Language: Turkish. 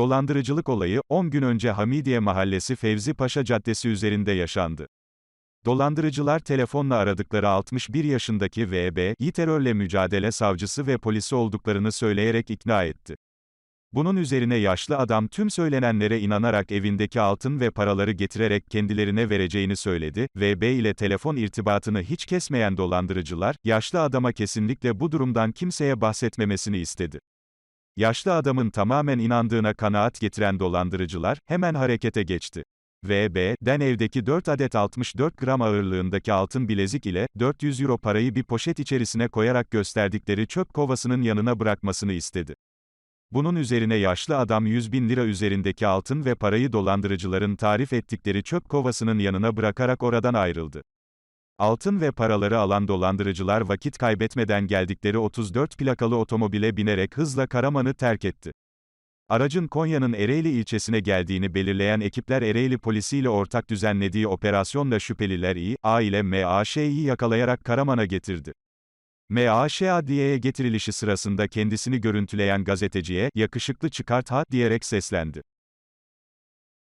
Dolandırıcılık olayı, 10 gün önce Hamidiye Mahallesi Fevzi Paşa Caddesi üzerinde yaşandı. Dolandırıcılar telefonla aradıkları 61 yaşındaki VB, terörle mücadele savcısı ve polisi olduklarını söyleyerek ikna etti. Bunun üzerine yaşlı adam tüm söylenenlere inanarak evindeki altın ve paraları getirerek kendilerine vereceğini söyledi. VB ile telefon irtibatını hiç kesmeyen dolandırıcılar, yaşlı adama kesinlikle bu durumdan kimseye bahsetmemesini istedi. Yaşlı adamın tamamen inandığına kanaat getiren dolandırıcılar, hemen harekete geçti. VB, den evdeki 4 adet 64 gram ağırlığındaki altın bilezik ile, 400 euro parayı bir poşet içerisine koyarak gösterdikleri çöp kovasının yanına bırakmasını istedi. Bunun üzerine yaşlı adam 100 bin lira üzerindeki altın ve parayı dolandırıcıların tarif ettikleri çöp kovasının yanına bırakarak oradan ayrıldı. Altın ve paraları alan dolandırıcılar vakit kaybetmeden geldikleri 34 plakalı otomobile binerek hızla Karaman'ı terk etti. Aracın Konya'nın Ereğli ilçesine geldiğini belirleyen ekipler Ereğli polisiyle ortak düzenlediği operasyonla şüpheliler İ, A ile MAŞ'yi yakalayarak Karaman'a getirdi. MAŞ adliyeye getirilişi sırasında kendisini görüntüleyen gazeteciye, yakışıklı çıkart ha, diyerek seslendi.